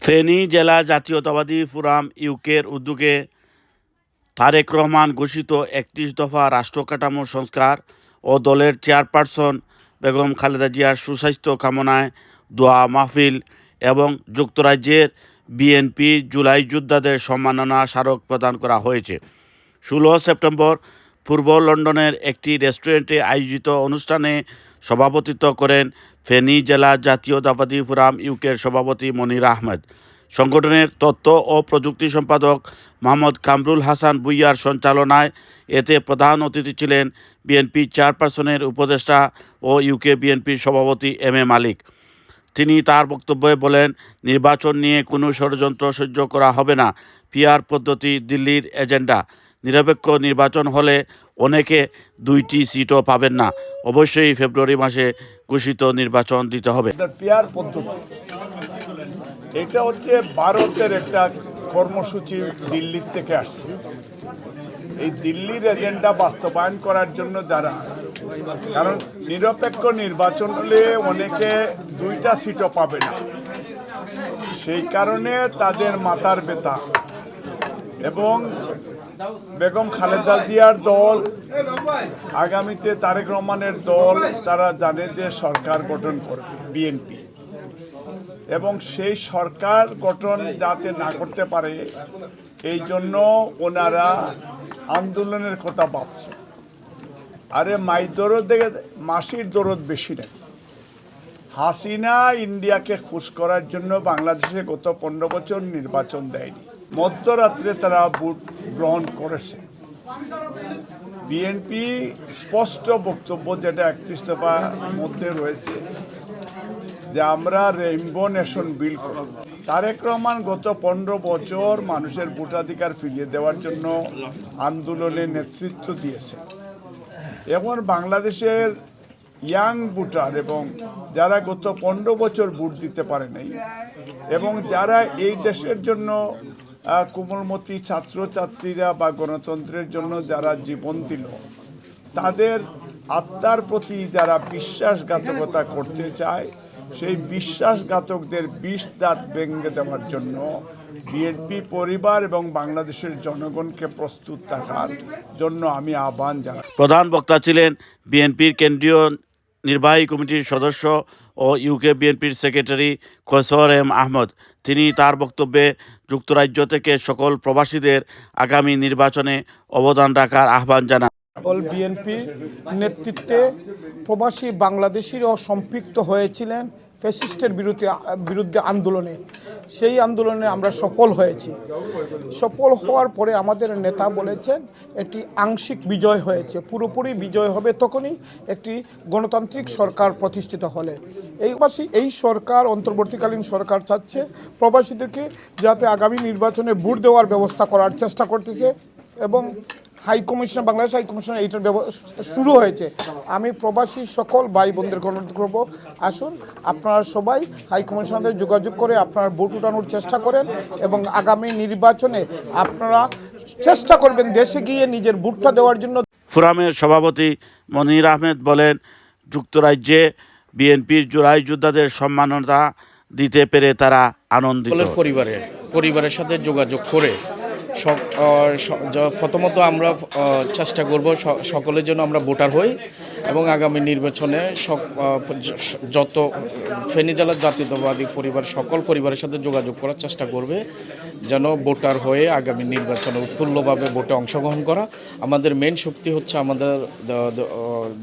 ফেনী জেলা জাতীয়তাবাদী ফোরাম ইউকের উদ্যোগে তারেক রহমান ঘোষিত একত্রিশ দফা রাষ্ট্র কাঠামো সংস্কার ও দলের চেয়ারপারসন বেগম খালেদা জিয়ার সুস্বাস্থ্য কামনায় দোয়া মাহফিল এবং যুক্তরাজ্যের বিএনপি জুলাই যোদ্ধাদের সম্মাননা স্মারক প্রদান করা হয়েছে। ষোলো সেপ্টেম্বর পূর্ব লন্ডনের একটি রেস্টুরেন্টে আয়োজিত অনুষ্ঠানে সভাপতিত্ব করেন ফেনী জেলা জাতীয় জাতীয়তাবাদী ফোরাম ইউকের সভাপতি মনির আহমেদ। সংগঠনের তথ্য ও প্রযুক্তি সম্পাদক মোহাম্মদ কামরুল হাসান বুইয়ার সঞ্চালনায় এতে প্রধান অতিথি ছিলেন বিএনপি চেয়ারপারসনের উপদেষ্টা ও ইউকে বিএনপির সভাপতি এম এ মালিক। তিনি তার বক্তব্যে বলেন, নির্বাচন নিয়ে কোনো ষড়যন্ত্র সহ্য করা হবে না। পিআর পদ্ধতি দিল্লির এজেন্ডা। নিরপেক্ষ নির্বাচন হলে অনেকে দুইটি সিটও পাবেন না। অবশ্যই ফেব্রুয়ারি মাসে ঘোষিত নির্বাচন দিতে হবে। এটা হচ্ছে ভারতের একটা কর্মসূচি দিল্লির থেকে আসছে। এই দিল্লির এজেন্ডা বাস্তবায়ন করার জন্য যারা, কারণ নিরপেক্ষ নির্বাচন হলে অনেকে দুইটা সিটও পাবে না। সেই কারণে তাদের মাথার ব্যথা। এবং বেগম খালেদা জিয়ার দল, আগামীতে তারেক রহমানের দল, তারা জানে যে সরকার গঠন করবে, বিএনপি। এবং সেই সরকার গঠন যাতে না করতে পারে, এই জন্য ওনারা আন্দোলনের কথা ভাবছে আরে মাই দরদ দেখে, মাসির দরদ বেশি নাকি হাসিনা ইন্ডিয়াকে খুশ করার জন্য বাংলাদেশে গত পনেরো বছর নির্বাচন দেয়নি। মধ্যরাত্রে তারা ভোট গ্রহণ করেছে। বিএনপি স্পষ্ট বক্তব্য যেটা একত্রিশ দফার মধ্যে রয়েছে যে আমরা রেইনবো নেশন বিল করব। তারেক রহমান গত পনেরো বছর মানুষের ভোটাধিকার ফিরিয়ে দেওয়ার জন্য আন্দোলনে নেতৃত্ব দিয়েছে। এখন বাংলাদেশের ইয়াং ভোটার এবং যারা গত পনেরো বছর ভোট দিতে পারে নাই এবং যারা এই দেশের জন্য কোমলমতি ছাত্রছাত্রীরা বা গণতন্ত্রের জন্য যারা জীবন দিল, তাদের আত্মার প্রতি যারা বিশ্বাসঘাতকতা করতে চায়, সেই বিশ্বাসঘাতকদের বিষ দাঁত ভেঙে দেওয়ার জন্য বিএনপি পরিবার এবং বাংলাদেশের জনগণকে প্রস্তুত থাকার জন্য আমি আহ্বান জানাই। প্রধান বক্তা ছিলেন বিএনপির কেন্দ্রীয় নির্বাহী কমিটির সদস্য ও ইউকে বিএনপির সেক্রেটারি খসর এম আহমদ তিনি তার বক্তব্যে যুক্তরাজ্য থেকে সকল প্রবাসীদের আগামী নির্বাচনে অবদান রাখার আহ্বান জানান। দল বিএনপি নেতৃত্বে প্রবাসী বাংলাদেশিরাও সম্পৃক্ত হয়েছিলেন। ফ্যাসিস্টের বিরুদ্ধে বিরুদ্ধে আন্দোলনে। সেই আন্দোলনে আমরা সফল হয়েছি। সফল হওয়ার পরে আমাদের নেতা বলেছেন একটি আংশিক বিজয় হয়েছে। পুরোপুরি বিজয় হবে তখনই একটি গণতান্ত্রিক সরকার প্রতিষ্ঠিত হলে। এই এই সরকার, অন্তর্বর্তীকালীন সরকার চাচ্ছে প্রবাসীদেরকে যাতে আগামী নির্বাচনে ভোট দেওয়ার ব্যবস্থা করার চেষ্টা করতেছে এবং high commission Bangladesh high commission এইটার ব্যবস্থা শুরু হয়েছে। আমি প্রবাসী সকল ভাই বোনদের অনুরোধ করব আসুন আপনারা সবাই হাই কমিশনারদের যোগাযোগ করে আপনারা ভোট উঠানোর চেষ্টা করেন এবং আগামী নির্বাচনে আপনারা চেষ্টা করবেন দেশে গিয়ে নিজের ভোটটা দেওয়ার জন্য। ফোরামের সভাপতি মনির আহমেদ বলেন যুক্তরাজ্যে বিএনপির জুলাই যোদ্ধাদের সম্মাননা দিতে পেরে তারা আনন্দিত। সকলের পরিবারে পরিবারের সাথে যোগাযোগ করে প্রথমত আমরা চেষ্টা করব সকলের জন্য আমরা ভোটার হই এবং আগামী নির্বাচনে যত ফেনী জেলার জাতীয়তাবাদী পরিবার, সকল পরিবারের সাথে যোগাযোগ করার চেষ্টা করবে যেন ভোটার হয়ে আগামী নির্বাচনে উৎফুল্লভাবে ভোটে অংশগ্রহণ করা। আমাদের মেন শক্তি হচ্ছে আমাদের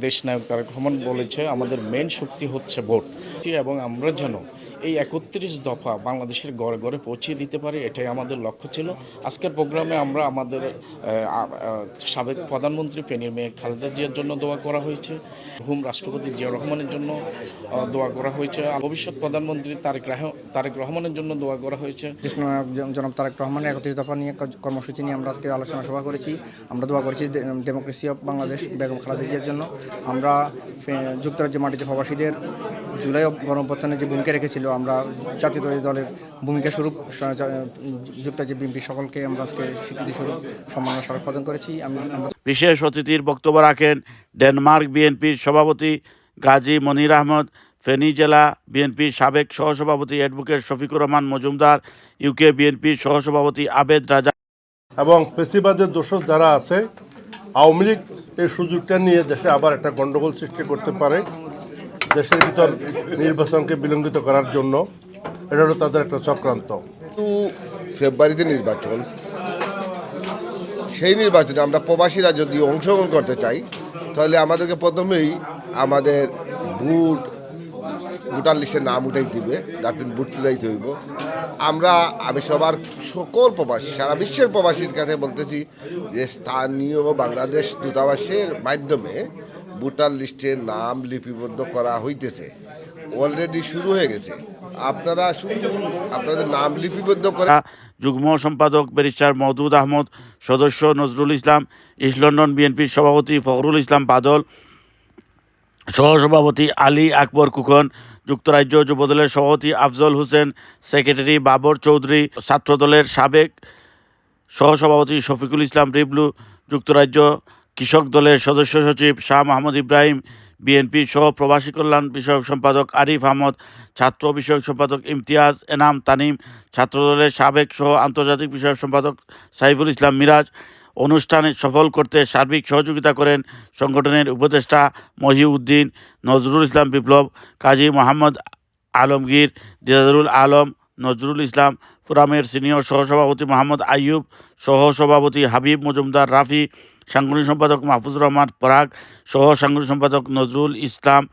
দেশ নায়ক তারেক রহমান বলেছে, আমাদের মেন শক্তি হচ্ছে ভোট। এবং আমরা যেন এই একত্রিশ দফা বাংলাদেশের ঘরে গড়ে পৌঁছিয়ে দিতে পারি, এটাই আমাদের লক্ষ্য ছিল। আজকের প্রোগ্রামে আমরা আমাদের সাবেক প্রধানমন্ত্রী পেনির মেয়ে খালেদা জিয়ার জন্য দোয়া করা হয়েছে। হুম, রাষ্ট্রপতি জিয়া রহমানের জন্য দোয়া করা হয়েছে। ভবিষ্যৎ প্রধানমন্ত্রী তারেক তারেক রহমানের জন্য দোয়া করা হয়েছে। জন- জনাব তারেক রহমানের একত্রিশ দফা নিয়ে কর্মসূচি নিয়ে আমরা আজকে আলোচনা সভা করেছি। আমরা দোয়া করেছি ডেমোক্রেসি অফ বাংলাদেশ বেগম খালেদা জিয়ার জন্য। আমরা যুক্তরাজ্যের মাটিতে প্রবাসীদের জুলাই গণঅভ্যুত্থানে যে ভূমিকা রেখেছিল আমরা জাতীয় দলের ভূমিকা স্বরূপ স- যা- বিএনপি সকলকে আমরা আজকে স্বীকৃতি স্বরূপ সম্মাননা স্মারক প্রদান করেছি। আমি বিশেষ অতিথির বক্তব্য রাখেন ডেনমার্ক বিএনপির সভাপতি গাজী মনির আহমদ ফেনী জেলা বিএনপির সাবেক সহসভাপতি অ্যাডভোকেট শফিকুর রহমান মজুমদার ইউকে বিএনপির সহসভাপতি আবেদ রাজা। এবং পেশিবাদের দোষক যারা আছে আওয়ামী লীগ এই সুযোগটা নিয়ে দেশে আবার একটা গণ্ডগোল সৃষ্টি করতে পারে। দেশের ভিতর নির্বাচনকে বিলম্বিত করার জন্য এটা হলো তাদের একটা চক্রান্ত। ফেব্রুয়ারিতে নির্বাচন, সেই নির্বাচনে আমরা প্রবাসীরা যদি অংশগ্রহণ করতে চাই, তাহলে আমাদেরকে প্রথমেই আমাদের বুট, ভোটার লিস্টে নাম উঠাই দিবে ডাপিন বুট তুলাইতে হইব। আমরা, আমি সবার সকল প্রবাসী, সারা বিশ্বের প্রবাসীর কাছে বলতেছি যে স্থানীয় বাংলাদেশ দূতাবাসের মাধ্যমে ভোটার লিস্টে নাম লিপিবদ্ধ করা হইতেছে। অলরেডি শুরু হয়ে গেছে। আপনারা আপনাদের নাম লিপিবদ্ধ করা যুগ্ম সম্পাদক ব্যারিস্টার মওদুদ আহমদ, সদস্য নজরুল ইসলাম, ইস্ট লন্ডন বিএনপির সভাপতি ফখরুল ইসলাম বাদল, সহসভাপতি আলী আকবর কুকন যুক্তরাজ্য যুবদলের সভাপতি আফজল হোসেন, সেক্রেটারি বাবর চৌধুরী, ছাত্রদলের সাবেক সহসভাপতি শফিকুল ইসলাম রিবলু, যুক্তরাজ্য কৃষক দলের সদস্য সচিব শাহ মাহমুদ ইব্রাহিম বিএনপি সহ প্রবাসী কল্যাণ বিষয়ক সম্পাদক আরিফ আহমদ, ছাত্র বিষয়ক সম্পাদক ইমতিয়াজ এনাম তানিম ছাত্রদলের সাবেক সহ আন্তর্জাতিক বিষয়ক সম্পাদক সাইফুল ইসলাম মিরাজ অনুষ্ঠানে সফল করতে সার্বিক সহযোগিতা করেন সংগঠনের উপদেষ্টা মহিউদ্দিন নজরুল ইসলাম বিপ্লব, কাজী মোহাম্মদ আলমগীর, দিদারুল আলম নজরুল ইসলাম, ফোরামের সিনিয়র সহসভাপতি মোহাম্মদ আইয়ুব, সহসভাপতি হাবিব মজুমদার রাফি সাংগঠনিক সম্পাদক মাহফুজুর রহমান পরাগ সহ সাংগঠনিক সম্পাদক নজরুল ইসলাম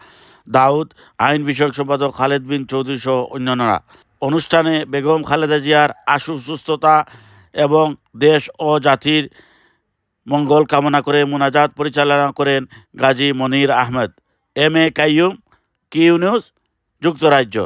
দাউদ, আইন বিষয়ক সম্পাদক খালেদ বিন চৌধুরী সহ অন্যান্যরা। অনুষ্ঠানে বেগম খালেদা জিয়ার আশু সুস্থতা এবং দেশ ও জাতির মঙ্গল কামনা করে মোনাজাত পরিচালনা করেন Gazi Monir Ahmed. M A Kaiyum, Q news, যুক্তরাজ্য।